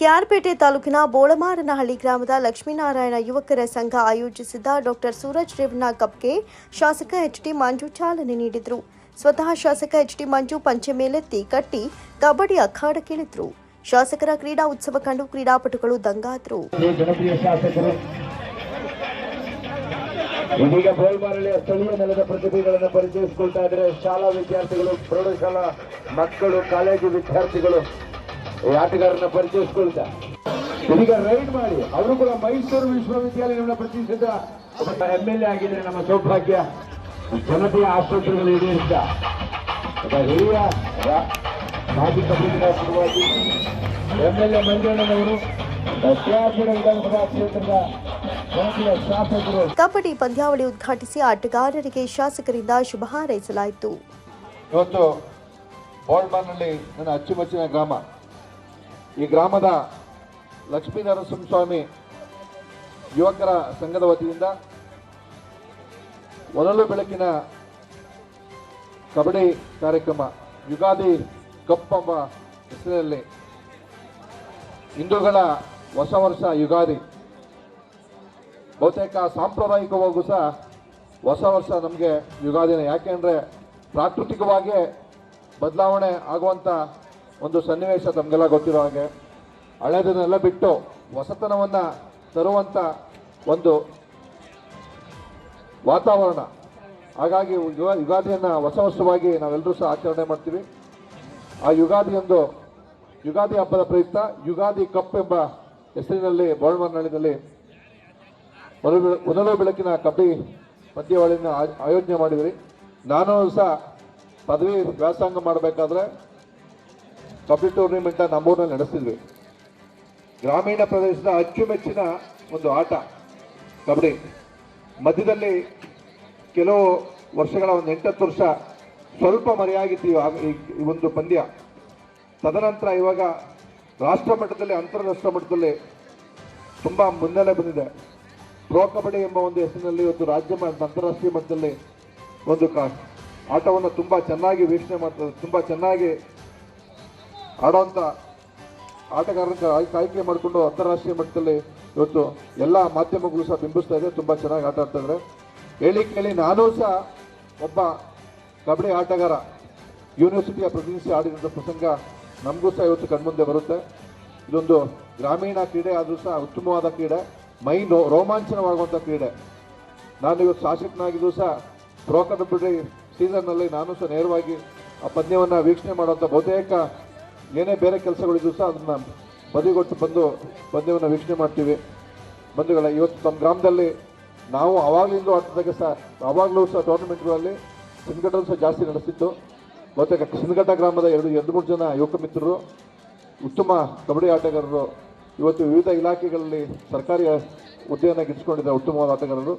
ಕೆಆರ್ಪೇಟೆ ತಾಲೂಕಿನ ಬೋಳಮಾರನಹಳ್ಳಿ ಗ್ರಾಮದ ಲಕ್ಷ್ಮೀನಾರಾಯಣ ಯುವಕರ ಸಂಘ ಆಯೋಜಿಸಿದ್ದ ಡಾಕ್ಟರ್ ಸೂರಜ್ ರೇವಣ್ಣ ಕಪ್ಗೆ ಶಾಸಕ ಎಚ್ ಟಿ ಮಂಜು ಚಾಲನೆ ನೀಡಿದರು. ಸ್ವತಃ ಶಾಸಕ ಎಚ್ ಟಿ ಮಂಜು ಪಂಚೆ ಮೇಲೆತ್ತಿ ಕಟ್ಟಿ ಕಬಡ್ಡಿ ಅಖಾಡಕ್ಕಿಳಿದ್ರು ಶಾಸಕರ ಕ್ರೀಡಾ ಉತ್ಸವ ಕಂಡು ಕ್ರೀಡಾಪಟುಗಳು ದಂಗಾದ್ರು. ಇದೀಗ ಬೋಲ್ಮಾರಳ್ಳಿಯ ಸ್ಥಳೀಯ ನೆಲದ ಪ್ರತಿಭೆಗಳನ್ನು ಪರಿಚಯಿಸಿಕೊಳ್ತಾ ಇದ್ದಾರೆ. ಶಾಲಾ ವಿದ್ಯಾರ್ಥಿಗಳು, ಪ್ರೌಢಶಾಲಾ ಮಕ್ಕಳು, ಕಾಲೇಜು ವಿದ್ಯಾರ್ಥಿಗಳು. ಈ ಆಟಗಾರರನ್ನ ಪರಿಚಯಿಸಿಕೊಳ್ತಾ. ಇದೀಗ ರೈಡ್ ಮಾಡಿ ಅವರು ಕೂಡ ಮೈಸೂರು ವಿಶ್ವವಿದ್ಯಾಲಯವನ್ನು ಪ್ರತಿಷ್ಠಿತ ಎಂ ಎಲ್ ಎ ಆಗಿದ್ರೆ ನಮ್ಮ ಸೌಭಾಗ್ಯ. ಜನತೆಯ ಆಸ್ಪತ್ರೆಗಳು ಈಡೇರಿಸಿದ ಹಿರಿಯ ಮಾಜಿ ಕಬಡ್ಡಿ ಶುರುವಾಗಿ ಎಂ ಎಲ್ ಎ ಮಂಜಣ್ಣನವರು ವಿಧಾನಸಭಾ ಕ್ಷೇತ್ರದ ಕಬಡ್ಡಿ ಪಂದ್ಯಾವಳಿ ಉದ್ಘಾಟಿಸಿ ಆಟಗಾರರಿಗೆ ಶಾಸಕರಿಂದ ಶುಭ ಹಾರೈಸಲಾಯಿತು. ಇವತ್ತು ಬೋಳ್ಮಾನಲ್ಲಿ ನನ್ನ ಅಚ್ಚುಮೆಚ್ಚಿನ ಗ್ರಾಮ. ಈ ಗ್ರಾಮದ ಲಕ್ಷ್ಮೀ ನರಸಿಂಹಸ್ವಾಮಿ ಯುವಕರ ಸಂಘದ ವತಿಯಿಂದ ಒನಲು ಬೆಳಕಿನ ಕಬಡ್ಡಿ ಕಾರ್ಯಕ್ರಮ ಯುಗಾದಿ ಕಪ್ ಎಂಬ ಹೆಸರಿನಲ್ಲಿ ಹಿಂದೂಗಳ ಹೊಸ ವರ್ಷ ಯುಗಾದಿ. ಬಹುತೇಕ ಸಾಂಪ್ರದಾಯಿಕವಾಗೂ ಸಹ ಹೊಸ ವರ್ಷ ನಮಗೆ ಯುಗಾದಿನ. ಯಾಕೆಂದರೆ ಪ್ರಾಕೃತಿಕವಾಗಿ ಬದಲಾವಣೆ ಆಗುವಂಥ ಒಂದು ಸನ್ನಿವೇಶ ತಮಗೆಲ್ಲ ಗೊತ್ತಿರೋ ಹಾಗೆ. ಹಳೆದನ್ನೆಲ್ಲ ಬಿಟ್ಟು ಹೊಸತನವನ್ನು ತರುವಂಥ ಒಂದು ವಾತಾವರಣ. ಹಾಗಾಗಿ ಯುವ ಯುಗಾದಿಯನ್ನು ಹೊಸ ವರ್ಷವಾಗಿ ನಾವೆಲ್ಲರೂ ಸಹ ಆಚರಣೆ ಮಾಡ್ತೀವಿ. ಆ ಯುಗಾದಿಯೊಂದು ಯುಗಾದಿ ಹಬ್ಬದ ಪ್ರಯುಕ್ತ, ಯುಗಾದಿ ಕಪ್ ಎಂಬ ಹೆಸರಿನಲ್ಲಿ ಬೋಳ್ಮನಹಳ್ಳಿನಲ್ಲಿ ಒನಲು ಬೆಳಕಿನ ಕಬ್ಬಿ ಪಂದ್ಯಾವಳಿಯನ್ನು ಆಯೋಜನೆ ಮಾಡಿದ್ರಿ. ನಾನು ಸಹ ಪದವಿ ವ್ಯಾಸಂಗ ಮಾಡಬೇಕಾದ್ರೆ ಕಬಡ್ಡಿ ಟೂರ್ನಿಮೆಂಟ್ ನಮ್ಮೂರಿನಲ್ಲಿ ನಡೆಸಿದ್ವಿ. ಗ್ರಾಮೀಣ ಪ್ರದೇಶದ ಅಚ್ಚುಮೆಚ್ಚಿನ ಒಂದು ಆಟ, ಕಬಡ್ಡಿ. ಮಧ್ಯದಲ್ಲಿ ಕೆಲವು ವರ್ಷಗಳ ಒಂದು ಎಂಟತ್ತು ವರ್ಷ ಸ್ವಲ್ಪ ಮರೆಯಾಗಿತ್ತು ಈ ಒಂದು ಪಂದ್ಯ. ತದನಂತರ ಇವಾಗ ರಾಷ್ಟ್ರ ಮಟ್ಟದಲ್ಲಿ, ಅಂತಾರಾಷ್ಟ್ರ ಮಟ್ಟದಲ್ಲಿ ತುಂಬ ಮುನ್ನೆಲೆ ಬಂದಿದೆ. ಪ್ರೋ ಕಬಡ್ಡಿ ಎಂಬ ಒಂದು ಹೆಸರಿನಲ್ಲಿ ಒಂದು ರಾಜ್ಯ ಅಂತಾರಾಷ್ಟ್ರೀಯ ಮಟ್ಟದಲ್ಲಿ ಒಂದು ಕಾ ಆಟವನ್ನು ತುಂಬ ಚೆನ್ನಾಗಿ ವೀಕ್ಷಣೆ ಮಾಡ್ತಾರೆ ತುಂಬ ಚೆನ್ನಾಗಿ ಆಡೋವಂಥ ಆಟಗಾರರ ಆಯ್- ಆಯ್ಕೆ ಮಾಡಿಕೊಂಡು ಅಂತಾರಾಷ್ಟ್ರೀಯ ಮಟ್ಟದಲ್ಲಿ ಇವತ್ತು ಎಲ್ಲ ಮಾಧ್ಯಮಗಳು ಸಹ ಬಿಂಬಿಸ್ತಾ ಇದೆ. ತುಂಬ ಚೆನ್ನಾಗಿ ಆಟ ಆಡ್ತಾ ಹೇಳಿ ಕೇಳಿ ನಾನು ಸಹ ಒಬ್ಬ ಕಬಡ್ಡಿ ಆಟಗಾರ, ಯೂನಿವರ್ಸಿಟಿಯ ಪ್ರತಿನಿಧಿಸಿ ಆಡಿದಂಥ ಪ್ರಸಂಗ ನಮಗೂ ಸಹ ಇವತ್ತು ಕಣ್ಮುಂದೆ ಬರುತ್ತೆ. ಇದೊಂದು ಗ್ರಾಮೀಣ ಕ್ರೀಡೆ, ಆದರೂ ಸಹ ಉತ್ತಮವಾದ ಕ್ರೀಡೆ, ಮೈ ನೋ, ರೋಮಾಂಚನವಾಗುವಂಥ ಕ್ರೀಡೆ. ನಾನು ಇವತ್ತು ಶಾಸಕನಾಗಿದ್ದು ಸಹ ಪ್ರೋ ಕಬಡ್ಡಿ ಸೀಸನ್ನಲ್ಲಿ ನಾನು ಸಹ ನೇರವಾಗಿ ಆ ಪಂದ್ಯವನ್ನು ವೀಕ್ಷಣೆ ಮಾಡುವಂಥ ಬಹುತೇಕ ಏನೇ ಬೇರೆ ಕೆಲಸಗಳಿದ್ದು ಸಹ ಅದನ್ನು ಬದಿಗೊಟ್ಟು ಬಂದು ಪಂದ್ಯವನ್ನು ವೀಕ್ಷಣೆ ಮಾಡ್ತೀವಿ. ಬಂಧುಗಳ, ಇವತ್ತು ನಮ್ಮ ಗ್ರಾಮದಲ್ಲಿ ನಾವು ಆವಾಗಲಿಂದ ಆಟದಾಗ ಸಹ, ಆವಾಗಲೂ ಸಹ ಟೂರ್ನಮೆಂಟ್ಗಳಲ್ಲಿ ಸಿಂಗಟಲ್ ಸಹ ಜಾಸ್ತಿ ನಡೆಸಿತ್ತು ಬಹುತೇಕ ಸಿನ್ಘಟ್ಟ ಗ್ರಾಮದ ಎರಡು ಎರಡು ಮೂರು ಜನ ಯುವಕ ಮಿತ್ರರು, ಉತ್ತಮ ಕಬಡ್ಡಿ ಆಟಗಾರರು, ಇವತ್ತು ವಿವಿಧ ಇಲಾಖೆಗಳಲ್ಲಿ ಸರ್ಕಾರಿ ಹುದ್ದೆಯನ್ನು ಗಿಡಿಸ್ಕೊಂಡಿದ್ದ ಉತ್ತಮವಾದ ಆಟಗಾರರು.